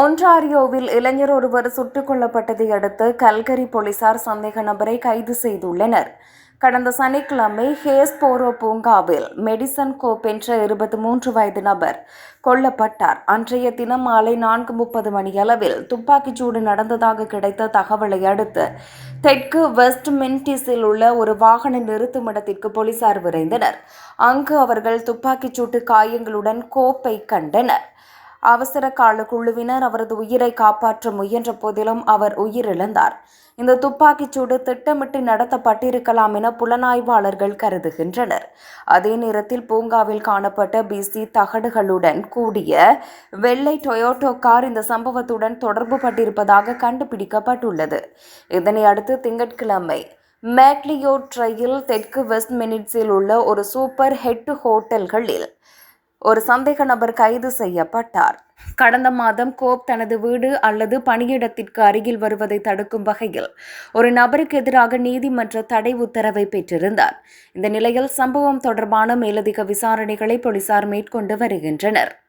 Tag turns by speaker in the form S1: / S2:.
S1: ஒன்றாரியோவில் இளைஞர் ஒருவர் சுட்டுக் கொல்லப்பட்டதை அடுத்து கல்கரி போலீசார் சந்தேக நபரை கைது செய்துள்ளனர். கடந்த சனிக்கிழமை ஹேஸ் போரோ பூங்காவில் மெடிசன் கோப் என்ற இருபத்தி மூன்று வயது நபர் கொல்லப்பட்டார். அன்றைய தினம் மாலை நான்கு முப்பது மணியளவில் துப்பாக்கிச் சூடு நடந்ததாக கிடைத்த தகவலை அடுத்து தெற்கு வெஸ்ட் மின்டிஸில் உள்ள ஒரு வாகன நிறுத்துமிடத்திற்கு போலீசார் விரைந்தனர். அங்கு அவர்கள் துப்பாக்கிச் சூட்டு காயங்களுடன் கோப்பை கண்டனர். அவசர கால குழுவினர் அவரது உயிரை காப்பாற்ற முயன்ற போதிலும் அவர் உயிரிழந்தார். இந்த துப்பாக்கிச்சூடு திட்டமிட்டு நடத்தப்பட்டிருக்கலாம் என புலனாய்வாளர்கள் கருதுகின்றனர். அதே நேரத்தில் பூங்காவில் காணப்பட்ட பிசி தகடுகளுடன் கூடிய வெள்ளை டொயோட்டோ கார் இந்த சம்பவத்துடன் தொடர்பு பட்டிருப்பதாக கண்டுபிடிக்கப்பட்டுள்ளது. இதனை அடுத்து திங்கட்கிழமை மேக்லியோட்ரையில் தெற்கு வெஸ்ட் மினிட்ஸில் உள்ள ஒரு சூப்பர் ஹெட் ஹோட்டல்களில் ஒரு சந்தேக நபர் கைது செய்யப்பட்டார். கடந்த மாதம் கோப் தனது வீடு அல்லது பணியிடத்திற்கு அருகில் வருவதை தடுக்கும் வகையில் ஒரு நபருக்கு எதிராக நீதிமன்ற தடை உத்தரவை பெற்றிருந்தார். இந்த நிலையில் சம்பவம் தொடர்பான மேலதிக விசாரணைகளை போலீசார் மேற்கொண்டு வருகின்றனர்.